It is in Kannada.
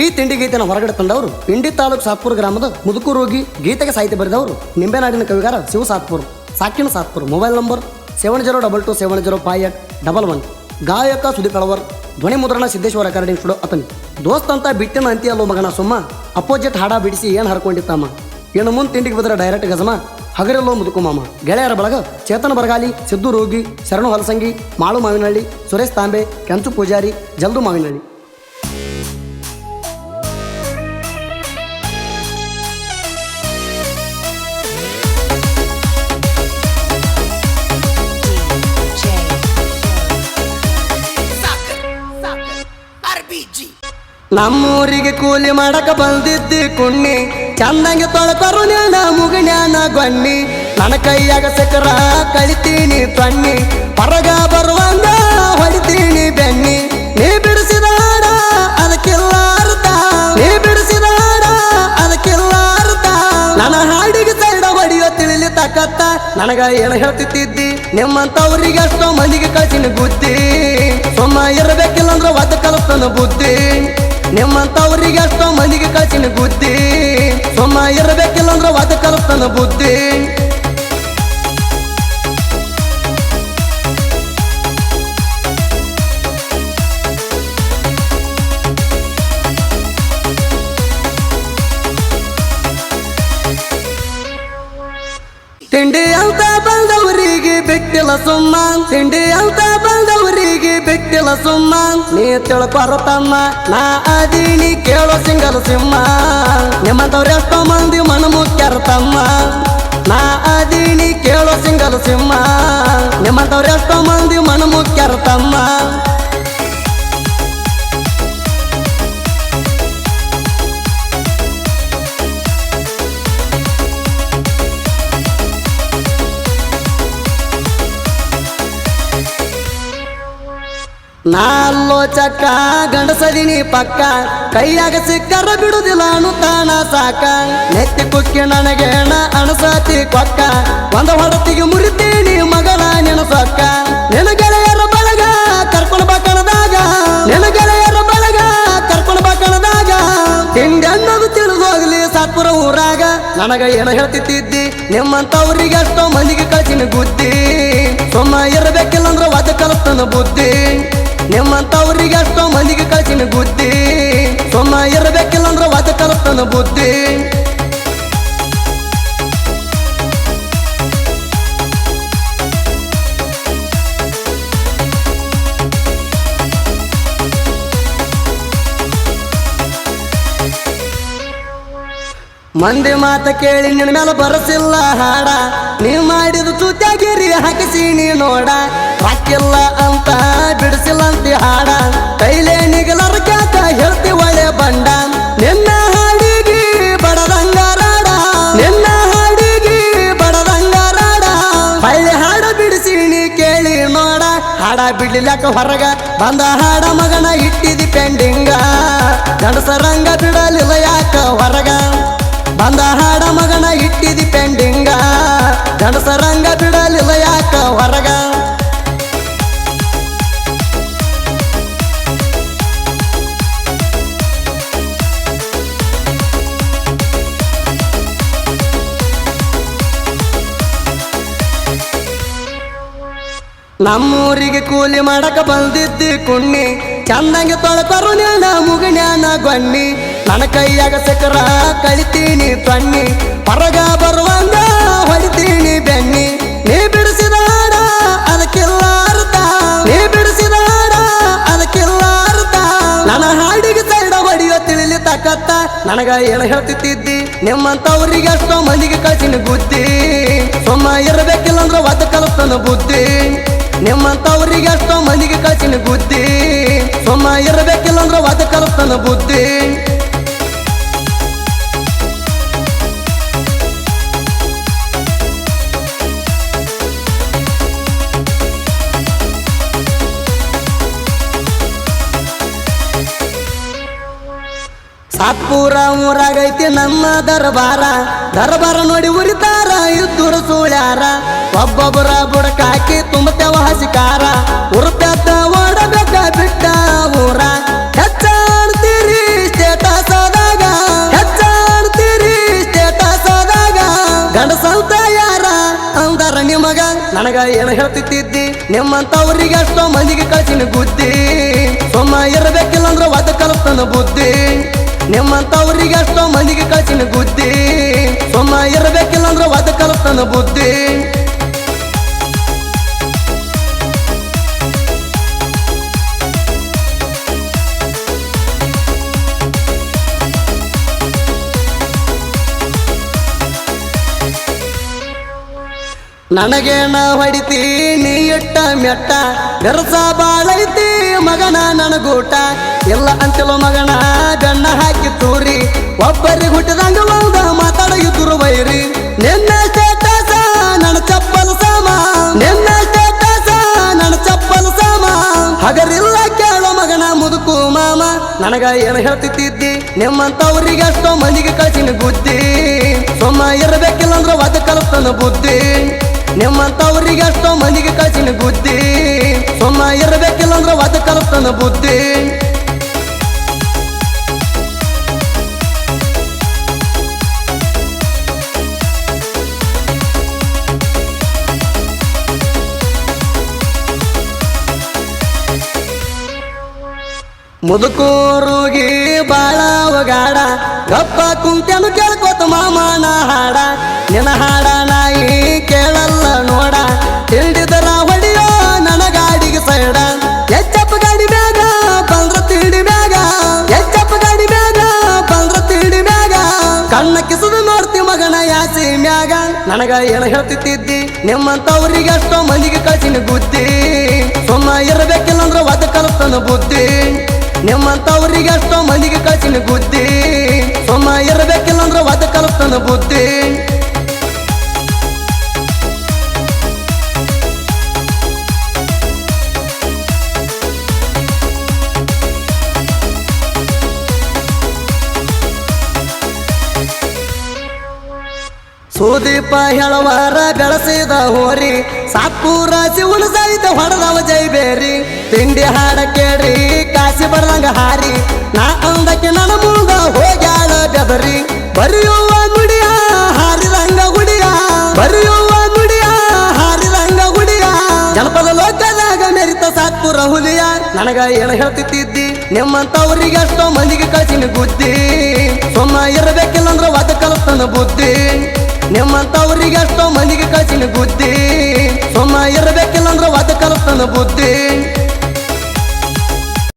ಈ ತಿಂಡಿ ಗೀತೆನ ಹೊರಗಡೆ ತಂದವರು ಇಂಡಿ ತಾಲೂಕು ಸಾತ್ಪುರ ಗ್ರಾಮದ ಮುದುಕು ರೋಗಿ ಗೀತೆಗೆ ಸಾಹಿತ್ಯ ಬರೆದವರು ನಿಂಬೆನಾಡಿನ ಕವಿಗಾರ Shiva Satpur. ಸಾಕಿನ Satpur. Mobile number seven zero double two seven zero five eight double one. ಗಾಯಕ ಕಳವರ್ ಧ್ವನಿ ಮುದ್ರಣ ಸಿದ್ದೇಶ್ವರ ರೆಕಾರ್ಡಿಂಗ್ ಸ್ಟುಡಿಯೋ ಅತನಿ ದೋಸ್ತ ಅಂತ ಬಿಟ್ಟಿನ ಅಂತಿ ಮಗನ ಸುಮ್ಮ ಅಪೋಜಿಟ್ ಹಾಡ ಬಿಡಿಸಿ ಏನು ಹರ್ಕೊಂಡಿತ್ತಮ್ಮ? ಇನ್ನು ಮುಂದೆ ತಿಂಡಿಗೆ ಬದ್ರೆ ಡೈರೆಕ್ಟ್ ಗಜಮ, ಹಗರಲ್ಲೋ ಮುದುಕು ಮಾಮ. ಗೆಳೆಯರ ಬಳಗ ಚೇತನ ಬರಗಾಲಿ, ಸಿದ್ದು ರೋಗಿ, ಶರಣು ಹಲಸಂಗಿ, ಮಾಳು ಮಾವಿನಹಳ್ಳಿ, ಸುರೇಶ್ ತಾಂಬೆ, ಕೆಂಚು ಪೂಜಾರಿ, ಜಲ್ದು ಮಾವಿನಹಳ್ಳಿ. ನಮ್ಮೂರಿಗೆ ಕೂಲಿ ಮಾಡಕ ಬಂದಿದ್ದಿ ಕುಣ್ಣಿ. ಚಂದಂಗೆ ತೊಳಕರು ನ್ಯಾನ ನಾ ಗೊಣ್ಣಿ. ನನ್ನ ಕೈಯಾಗ ಸಕರ ಕಳಿತೀನಿ ಬನ್ನಿ ಹೊರಗ ಬರುವಂಗ ಹೊಡಿತೀನಿ ಬೆನ್ನಿ ನೀ ಬಿಡಿಸಿದ ಹಾಡ ಅದಕ್ಕಿಲ್ಲ ಅರ್ಥ. ನೀ ಬಿಡಿಸಿದ ಹಾಡ ಅದಕ್ಕಿಲ್ಲ ಅರ್ಥ. ನನ್ನ ಹಾಡಿಗೆ ಸೈಡ ಹೊಡಿಯೋ ತಿಳಿಲಿ ತಕ್ಕತ್ತ. ನನಗ ಏನು ಹೇಳ್ತಿದ್ದಿ? ನಿಮ್ಮಂತವ್ರಿಗೆ ಎಷ್ಟೋ ಮಂದಿಗೆ ಕಳಿಸಿನ ಬುದ್ಧಿ. ಸೊಮ್ಮ ಇರಬೇಕಿಲ್ಲ ಅಂದ್ರೆ ಒದ್ದ ಕಲಿಸ್ತಾನ ಬುದ್ಧಿ. ನಿಮ್ಮಂತವ್ರಿಗೆ ಎಷ್ಟೋ ಮಂದಿಗೆ ಕಳ್ಸಿನ ಬುದ್ಧಿ. ಸೊಮ್ಮ ಇರಬೇಕಿಲ್ಲ ಅಂದ್ರೆ ಒದ್ದ ಕಲಿಸ್ತಾನ ಬುದ್ಧಿ. ಬಿಟ್ಟಿಲ್ಲ ಸುಮ್ಮ, ತಿಂಡಿ ಅಂತ ಬಂದವರಿಗೆ ಬಿಟ್ಟಿಲ್ಲ ಸುಮ್ಮ. ನೀ ತಿಳ್ಕೊರ ತಮ್ಮ, ನಾ ಅದೀನಿ ಕೇಳೋ ಸಿಂಗಲ್ ಸಿಂಹ. ನಿಮ್ಮಂತವ್ರು ಎಷ್ಟೋ ಮಂದಿ ಮನ ಮುಖ್ಯರ ನಾ ಅದೀನಿ ಕೇಳೋ ಸಿಂಗಲ್ ಸಿಂಹ. ನಿಮ್ಮಂತವ್ರು ಎಷ್ಟೋ ಮಂದಿ ಮನ ಮುಖ್ಯರ ನಾಲ್ಲೋ ಚಕ್ಕ ಗಂಡಸದಿನಿ ಪಕ್ಕ. ಕೈಯಾಗ ಸಿಕ್ಕರ ಬಿಡುದಿಲ್ಲ ಅನುತಾನ ಸಾಕ. ನೆತ್ತಿ ಕುಕ್ಕಿ ನನಗೇಣ ಅಣಸಾತಿ ಕೊಕ್ಕ. ಒಂದ ಹೊರತಿಗೆ ಮುರಿತೀನಿ ಮಗನ ನಿನ ಸೊಕ್ಕ ನಿನ ಗೆಳೆಯರ ಬಳಗ ಕರ್ಕೊಂಡು ಬಕ್ಕಣದಾಗ ನಿನ ಗೆಳೆಯರ ಬಳಗ ಕರ್ಕೊಂಡು ಬಕ್ಕಣದಾಗ ತಿಂಡಿ ಅನ್ನೋದು ತಿಳಿದೋಗ್ಲಿ ಸಾತ್ಪುರ ಊರಾಗ. ನನಗ ಏನ ಹೇಳ್ತಿದ್ದಿ? ನಿಮ್ಮಂತವ್ರಿಗೆ ಎಷ್ಟೋ ಮಂದಿಗೆ ಕಳ್ಸಿನ ಬುದ್ಧಿ. ಸೊಮ್ಮ ಇರಬೇಕಿಲ್ಲ ಅಂದ್ರೆ ವಾದ ಕಲಸ್ತನ ಬುದ್ಧಿ. ನಿಮ್ಮಂತವ್ರಿಗೆ ಎಷ್ಟೋ ಮಂದಿಗೆ ಕಳ್ಸಿನ ಬುದ್ಧಿ. ಸೊಮ್ಮ ಇರಬೇಕಿಲ್ಲ ಅಂದ್ರೆ ವಾದ ಕಲಸ್ತನ ಬುದ್ಧಿ. ಮಂದಿ ಮಾತ ಕೇಳಿ ನಿನ್ನ ಮೇಲೆ ಬರಸಿಲ್ಲ ಹಾಡ. ನೀವು ಮಾಡಿದ ತುತ್ತಾಗಿರಿ ಹಾಕಿಸಿ ನೀ ನೋಡ. ಹಾಕಿಲ್ಲ ಅಂತ ಬಿಡಿಸಿಲ್ಲ ಅಂತ ಹಾಡ. ಕೈಲೇ ನಿಗಲರ ಕ್ಯಾತ ಹೇಳ್ತಿ ಒಳ್ಳೆ ಬಂಡ. ನಿನ್ನ ಹಾಡಿಗೆ ಬಡದಂಗ ನಿನ್ನ ಹಾಡಿಗೆ ಬಡದಂಗ ರಾಡ. ಹಳ್ಳಿ ಹಾಡ ಬಿಡಿಸಿ ನೀ ಕೇಳಿ ನೋಡ. ಹಾಡ ಬಿಡ್ಲಿಲ್ಲಕ ಹೊರಗ ಬಂದ ಹಾಡ ಮಗನ ಇಟ್ಟಿದಿ ಪೆಂಡಿಂಗ. ಹೊರಗ ಬಂದ ಹಾಡ ಮಗನ ಇಟ್ಟಿದಿ ಪೆಂಡಿಂಗ. ಗಂಡಸರಂಗ ಬಿಡಲಿಲ್ಲ ಯಾಕ ಹೊರಗ? ನಮ್ಮೂರಿಗೆ ಕೂಲಿ ಮಾಡಕ ಬಂದಿದ್ದಿ ಕುಣ್ಣಿ. ಚಂದಂಗೆ ತೊಳಕರು ನ್ಯಾನ ಮುಗಿನ್ಯಾನ ಗೊಣ್ಣಿ. ನನ್ನ ಕೈಯಾಗ ಸಕರ ಕಳಿತೀನಿ ತಣ್ಣಿ. ಹೊರಗ ಬರುವಂಗ ಹೊಡಿತೀನಿ ಬೆನ್ನಿ ನೀ ಬಿಡಿಸಿದ ಅದಕ್ಕಿಲ್ಲ ಅರ್ಥ ನೀ ಬಿಡಿಸಿದ ಅದಕ್ಕಿಲ್ಲ ಅರ್ಥ ನನ್ನ ಹಾಡಿಗೆ ಸೈಡ ಹೊಡಿಯೋ ತಿಳಿಲಿ ತಕ್ಕತ್ತ ನನಗ ಏನು ಹೇಳ್ತಿದ್ದಿ? ನಿಮ್ಮಂತವ್ರಿಗೆ ಎಷ್ಟೋ ಮಂದಿಗೆ ಕಳ್ಸಿನ ಬುದ್ಧಿ. ಸೊಮ್ಮ ಇರಬೇಕಿಲ್ಲ ಅಂದ್ರೆ ಒದ್ದ ಕಲಿಸ್ತಾನ ಬುದ್ಧಿ. ನಿಮ್ಮಂತವ್ರಿಗೆ ಎಷ್ಟೋ ಮಂದಿಗೆ ಕಳ್ಸಿನ ಬುದ್ಧಿ. ಸೊಮ್ಮ ಇರಬೇಕಿಲ್ಲ ಅಂದ್ರೆ ಒದ್ದ ಕಲಿಸ್ತಾನ ಬುದ್ಧಿ. ಸಾತ್ಪುರ ಊರಾಗೈತಿ ನಮ್ಮ ದರ್ಬಾರ. ದರ್ಬಾರ ನೋಡಿ ಉರಿತಾರ, ಇದ್ದೂರು ಸುಳ್ಯಾರ. ಒಬ್ಬೊಬ್ಬರ ಬುಡಕಾಕಿ ತುಂಬತೇವ ಹಸಿಕಾರ. ಉರುಪೆತ್ತ ಓಡಬೇಕ ಬಿಟ್ಟ ಊರ. ಹೆಚ್ಚಾಡ್ತೀರಿ ಸ್ಟೇಟಸದಾಗ. ಹೆಚ್ಚಾಡ್ತೀರಿ ಸ್ಟೇಟಸಾದಾಗ. ಗಂಡ ಸಂತ ಯಾರ? ಅಂದಾರ ನಿಮಗ ನನಗ ಏನು ಹೇಳ್ತಿದ್ದಿ? ನಿಮ್ಮಂತವ್ರಿಗೆ ಅಷ್ಟೋ ಮಂದಿಗೆ ಕಳ್ಸಿನ ಬುದ್ಧಿ. ಸೊಮ್ಮ ಇರಬೇಕಿಲ್ಲ ಅಂದ್ರೆ ಒದ ಕಲ್ತನ ಬುದ್ಧಿ. ನಿಮ್ಮಂತವ್ರಿಗೆ ಅಷ್ಟೋ ಮಂದಿಗೆ ಕಳ್ಸಿನ ಬುದ್ಧಿ. ಸೊಮ್ಮ ಇರಬೇಕಿಲ್ಲ ಅಂದ್ರೆ ಅದ ಕಲ್ತನ ಬುದ್ಧಿ. ನನಗೇನ ಹೊಡಿತಿ ನೀ ಇಟ್ಟ ಮೆಟ್ಟ? ಬೆರಸ ಬಾಳೈತಿ ಮಗನ ನನಗೂಟ. ಎಲ್ಲ ಅಂತಿಲ್ಲ ಮಗನ. ಒಬ್ಬರಿಗೆ ಹುಟ್ಟಿದಂಗ ಒಂದ ಮಾತಾಡಿದ್ರು ಬೈರಿ ನಿನ್ನ ಸ್ಟೇಟಸ ನನ್ನ ಚಪ್ಪಲ್ ಸಾಮ. ನಿನ್ನ ಸ್ಟೇಟಸ ನನ್ನ ಚಪ್ಪಲ್ ಸಾಮ. ಹಗರಿಲ್ಲ ಕೇಳೋ ಮಗನ ಮುದುಕು ಮಾಮ. ನನಗ ಏನು ಹೇಳ್ತಿದ್ದಿ? ನಿಮ್ಮಂತವ್ರಿಗೆ ಅಷ್ಟೋ ಮಂದಿಗೆ ಕಳ್ಸಿನ ಬುದ್ಧಿ. ಸೊಮ್ಮ ಇರಬೇಕಿಲ್ಲ ಅಂದ್ರೆ ಅದ ಕಲಿಸ್ತಾನ ಬುದ್ಧಿ. ನಿಮ್ಮಂತವ್ರಿಗೆ ಅಷ್ಟೋ ಮಂದಿಗೆ ಕಳ್ಸಿನ ಬುದ್ಧಿ. ಸೊಮ್ಮ ಇರಬೇಕಿಲ್ಲ ಅಂದ್ರೆ ಅದ ಕಲಿಸ್ತಾನ ಬುದ್ಧಿ. ಮುದುಕೂರುಗಿ ಬಾಳ ಒಗಾಡ, ಗಪ್ಪ ಕುಂತ್ಯನು ಕೇಳ್ಕೋತ ಮಾಮನ ಹಾಡ. ನಿನ ಹಾಡ ನಾಯಿ ಕೇಳಲ್ಲ ನೋಡ ತಿಳಿದರ ಹೊಡಿಯೋ ನನ್ನ ಗಾಡಿಗೆ ಸೈಡ. ಎಚ್ಚಪ್ಪ ಗಾಡಿ ಬೇಗ ಬಂದ್ರ ತಿಳಿ ಬೇಗ ಎಚ್ಚಪ್ಪ ಗಾಡಿ ಬೇಗ ಬಂದ್ರ ತಿಳಿ ಬೇಗ ಕಣ್ಣ ಕಿಸದ ನೋಡ್ತಿ ಮಗನ ಯಾಸಿ ಮ್ಯಾಗ. ನನಗ ಏನು ಹೇಳ್ತಿದ್ದಿ, ನಿಮ್ಮಂತವ್ರಿಗೆ ಅಷ್ಟೋ ಮಂದಿಗೆ ಕಳ್ಸಿನ ಬುದ್ಧಿ. ಸುಮ್ಮ ಇರಬೇಕಿಲ್ಲ ಅಂದ್ರೆ ಒದ ಕಲ್ತನ ಬುದ್ಧಿ. ನಿಮ್ಮಂತವ್ರಿಗೆ ಅಷ್ಟೋ ಮಂದಿಗೆ ಕಳ್ಸಿನ ಬುದ್ಧಿ. ಸೊಮ್ಮ ಇರಬೇಕಿಲ್ಲ ಅಂದ್ರೆ ವಾದ ಕಲಿಸ್ತಾನ ಬುದ್ಧಿ. ಸುದೀಪ ಹೇಳವಾರ ಬೆಳಸಿದ ಹೋರಿ ಸಾಕು ರಾಜಿ ಸಹಿತ ಹೊಡೆದವ ಜೈಬೇರಿ. ತಿಂಡಿ ಹಾಡ ಕೇಳಿ ಕಾಸಿ ಹಾರಿ. ನಾ ಅಂದಕ್ಕೆ ನನ್ನ ಮುಂದ ಹೋಗ್ಯಾಳ ಬೆದರಿ. ಬರೆಯುವ ಗುಡಿಯ ಹಾರಿದಂಗ ಗುಡಿಯ. ಬರೆಯುವ ಗುಡಿಯ ಹಾರಿದಂಗ ಗುಡಿಯ. ಜನಪದ ಲೋಕದಾಗ ಮೆರಿತ ಸಾಕು ರಹುಲಿಯ. ನನಗ ಏನ ಹೇಳ್ತಿದ್ದಿ? ನಿಮ್ಮಂತವ್ರಿಗೆ ಅಷ್ಟೋ ಮಂದಿಗೆ ಕಳ್ಸಿನ ಬುದ್ಧಿ. ಸೊಮ್ಮ ಇರಬೇಕಿಲ್ಲ ಅಂದ್ರೆ ಒದ ಕಲ್ತನ ಬುದ್ಧಿ. ನಿಮ್ಮಂತವ್ರಿಗೆ ಅಷ್ಟೋ ಮಂದಿಗೆ ಕಳ್ಸಿನ ಬುದ್ಧಿ. ಸೊಮ್ಮ ಇರಬೇಕಿಲ್ಲ ಅಂದ್ರೆ ಒದ ಕಲ್ತನ ಬುದ್ಧಿ.